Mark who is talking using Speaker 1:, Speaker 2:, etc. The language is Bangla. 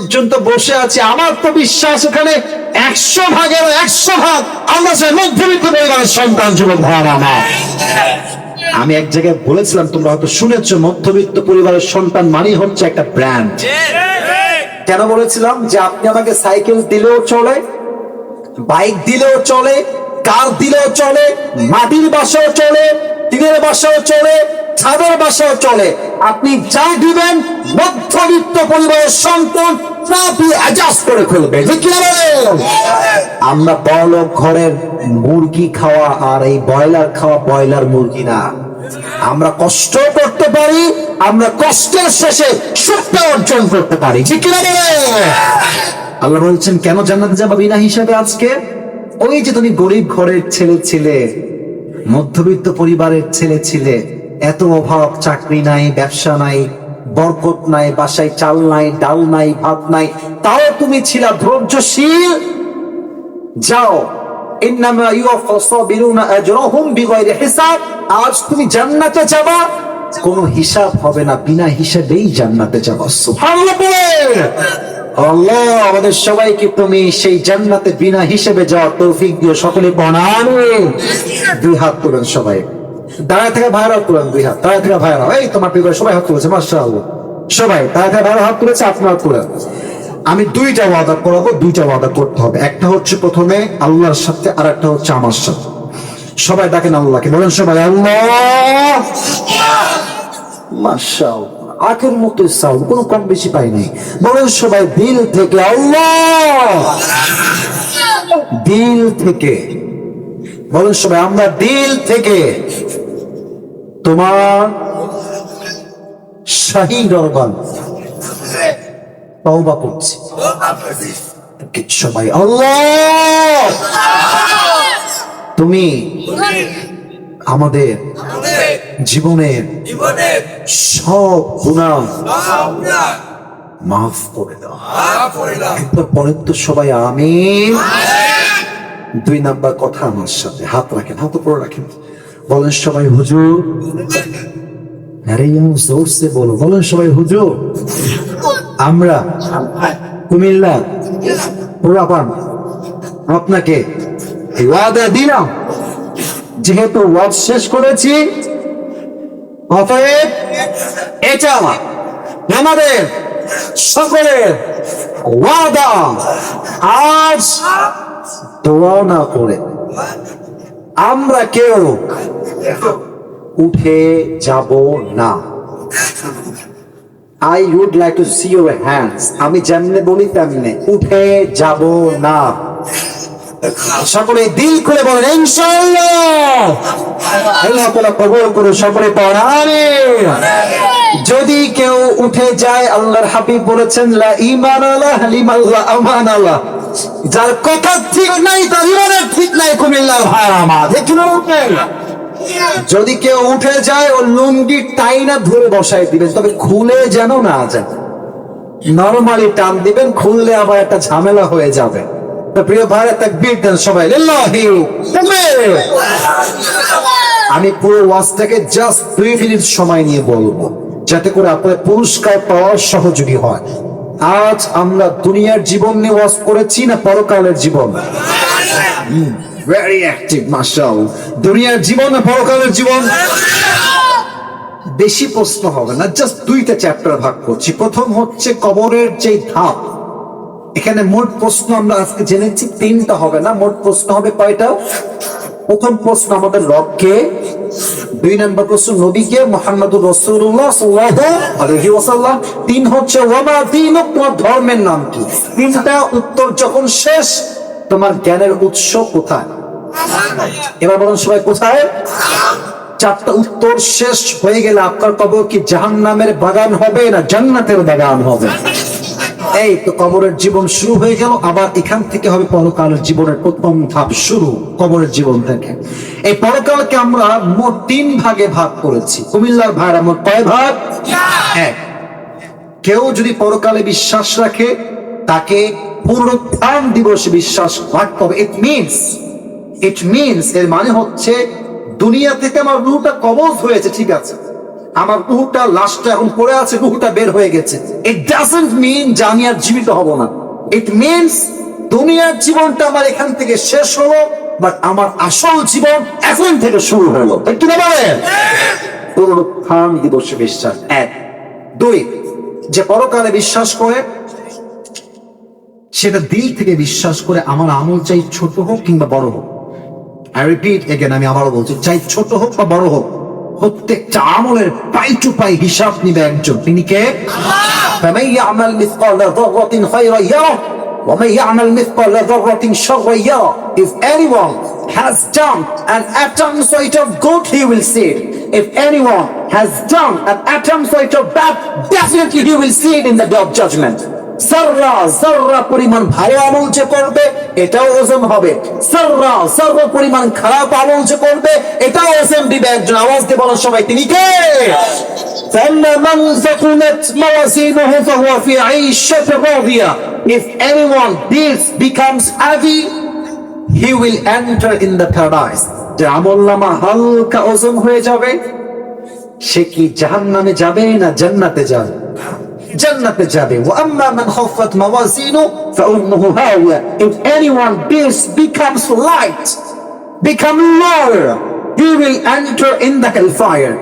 Speaker 1: পর্যন্ত বসে আছি। আমার তো বিশ্বাস এখানে একশো ভাগের একশো ভাগ আমরা সে মধ্যবিত্ত পরিবারের সন্তান যুবক ভাই আমার আমি এক জায়গায় বলেছিলাম, তোমরা হয়তো শুনেছো, মধ্যবিত্ত পরিবারের সন্তান মানেই হচ্ছে একটা ব্র্যান্ড কেন বলেছিলাম? যে আপনি আমাকে সাইকেল দিলেও চলে, বাইক দিলেও চলে, কার দিলেও চলে, মাটির বাসাও চলে, টিনের বাসাও চলে, ছাদের বাসাও চলে। আপনি যা দিবেন মধ্যবিত্ত পরিবারের সন্তান আমরা বড়লোক ঘরের মুরগি খাওয়া আর এই ব্রয়লার খাওয়া ব্রয়লার মুরগি না। আমরা কষ্ট করতে পারি, আমরা কষ্টের শেষে সুখটা অর্জন করতে পারি, ঠিক আল্লাহ বলছেন, কেন জান্নাতে যাবা বিনা হিসাবে আজকে? ওই যে তুমি গরিব ঘরের ছেলে ছিলে, মধ্যবিত্ত পরিবারের ছেলে ছিলে, এত অভাব, চাকরি নাই, ব্যবসা নাই বরকত নাই, বাসায় চাল নাই, ডাল নাই, ভাত নাই, তাও তুমি ছিলা ধৈর্যশীল। যাও আজ তুমি জান্নাতে যাবা। কোনো হিসাব হবে না, বিনা হিসাবেই জান্নাতে আমাদের সবাইকে তুমি সেই জান্নাতে বিনা হিসেবে যাওয়ার তৌফিক দিও। সকলে বনানে দুই হাত তুলেন সবাই। দাঁড়ায় থেকে ভাইরাও তুলেন দুই হাত, দাঁড়ায় থেকে ভাইরাও এই, তোমার প্রিয় সবাই হাত তুলেছে, মাশাআল্লাহ। সবাই, দাঁড়ায় থেকে ভাইরাও হাত তুলেছে, আপনারা তুলেন আমি দুইটা ওয়াদা করাবো, দুইটা ওয়াদা করতে হবে। একটা হচ্ছে প্রথমে আল্লাহর সাথে আর একটা হচ্ছে আমার সাথে। সবাই ডাকেন আল্লাহকে, বলেন সবাই, আল্লাহ! আখের মতো সাউন্ড, কোনো কম বেশি পাইনি বলেন সবাই, দিল থেকে আল্লাহ! দিল থেকে। বলেন সবাই, আমরা দিল থেকে। তোমার শাহী দরবার করছি। সবাই আল্লাহ! তুমি আমাদের জীবনের সব গুণা মাফ করে দাও। একবার পরের তো সবাই আমি দুই নাম্বার কথা আমার সাথে। হাত রাখেন, হাত উপরে রাখেন। বলেন সবাই হুজুর। আরে জোরসে বলো, বলেন সবাই হুজুর। আমরা কুমিল্লা পুরাপান আপনাকে দিলাম। যেহেতু ওয়াদ শেষ করেছি, অতএব এটা আমাদের সকলের ওয়াদা। আজ দোয়া না করে আমরা কেউ উঠে যাব না। I would like to see your hands আমি যেমনে বলি তেমনে। উঠে যাব না। সকলে দিল করে বলেন আল্লাহ কবুল সকলে যদি কেউ উঠে যায়, আল্লাহর হাবিব বলেছেন, লা ঈমান আল্লাহ লিমাল্লাহ আমান আল্লাহ যার কথা ঠিক নাই, তার ইমানের ঠিক নাই কুমিল্লার ভাই আমার। যদি কেউ উঠে যায়, ও লুঙ্গি টাইনা ধরে বসায় দিবেন তবে খুলে যেন না যায়। নরমালি টান দিবেন, খুললে আবার একটা ঝামেলা হয়ে যাবে। প্রিয় ভাই একটা বিট দেন সবাই। আমি পুরো ওয়াজটাকে জাস্ট দুই মিনিট সময় নিয়ে বলব, যাতে করে আপনার পুরস্কার পাওয়ার সহযোগী হয়। আজ আমরা দুনিয়ার জীবন নিয়ে ওয়াজ করেছি না পরকালের জীবন? ভেরি অ্যাক্টিভ মার্শাল দুনিয়ার জীবন না পরকালের জীবন? বেশি প্রশ্ন হবে না জাস্ট দুইটা চ্যাপ্টার ভাগ করছি। প্রথম হচ্ছে কবরের যে ধাপ। এখানে মোট প্রশ্ন আমরা আজকে জেনেছি, তিনটা হবে না, মোট প্রশ্ন হবে কয়টা? প্রথম প্রশ্ন আমাদের রবকে দুই নম্বর প্রশ্ন, নবীকে মোহাম্মদুর রসুল্লাহ ওয়াসাল্লাম, তিন হচ্ছে, ওয়ামা দিনুক তোমার ধর্মের নাম কি? তিনটা উত্তর যখন শেষ, তোমার জ্ঞানের উৎস কোথায়? এবার সবাই, কোথায়? চারটা উত্তর শেষ হয়ে গেলে আপনার কবর কি জাহান্নামের বাগান হবে না জান্নাতের বাগান হবে? এই তো কবরের জীবন শুরু হয়ে গেল, আবার এখান থেকে হবে পরকালের জীবনের প্রথম ধাপ শুরু, কবরের জীবন থেকে। এই পরকালকে আমরা মোট তিন ভাগে ভাগ করেছি। কুমিল্লার ভাইরা মোট কয় ভাগ? এক। কেউ যদি পরকালে বিশ্বাস রাখে, তাকে পুনরুত্থান দিবসে বিশ্বাস রাখতে হবে। ইট মিনস ইট মিনস এর মানে হচ্ছে, দুনিয়া থেকে আমার রুটা কবজ হয়েছে, ঠিক আছে। আমার রুহটা লাশটা এখন পড়ে আছে রুহটা বের হয়ে গেছে। ইট ডাজন্ট মিন যে আমি আর জীবিত হব না। ইট মিনস দুনিয়ার জীবনটা আমার এখান থেকে শেষ হলো বাট আমার আসল জীবন এখন থেকে শুরু হলো। কি না বলেন? পুনরুত্থান দিবসে বিশ্বাস। এক। দুই, যে পরকালে বিশ্বাস করে, সেটা দিল থেকে বিশ্বাস করে আমার আমল চাই ছোট হোক কিংবা বড় হোক। আই রিপিট এগেন আমি আবারও বলছি, চাই ছোট হোক বা বড় হোক। প্রত্যেকটা আমলের পাই টু পাই হিসাব নিবে একজন তিনি কে فمن يعمل مثقال ذرة خيرا يره ومن يعمل مثقال ذرة شرا يره If anyone has done an atom size of good, he will see it. If anyone has done an atom size of bad, definitely he will see it in the day of judgment. সাররা সাররা পরিমাণ ভালো আমল যে করবে এটাও ওজন হবে সাররা সর্ব পরিমাণ খারাপ আমল যে করবে এটাও ওজন দিবে একজন আওয়াজ দিয়ে বলার সবাই তিনি কে فأما من ثقلت موازينه فهو في عيشة راضية If anyone this becomes heavy he will enter in the paradise যে আমল নামা হালকা ওজন হয়ে যাবে সে কি জাহান্নামে যাবে না জান্নাতে যাবে Jannah جابي وأما من خفت موازينه mawazinu هاوية. If anyone becomes light, become lower, he will enter in the hellfire.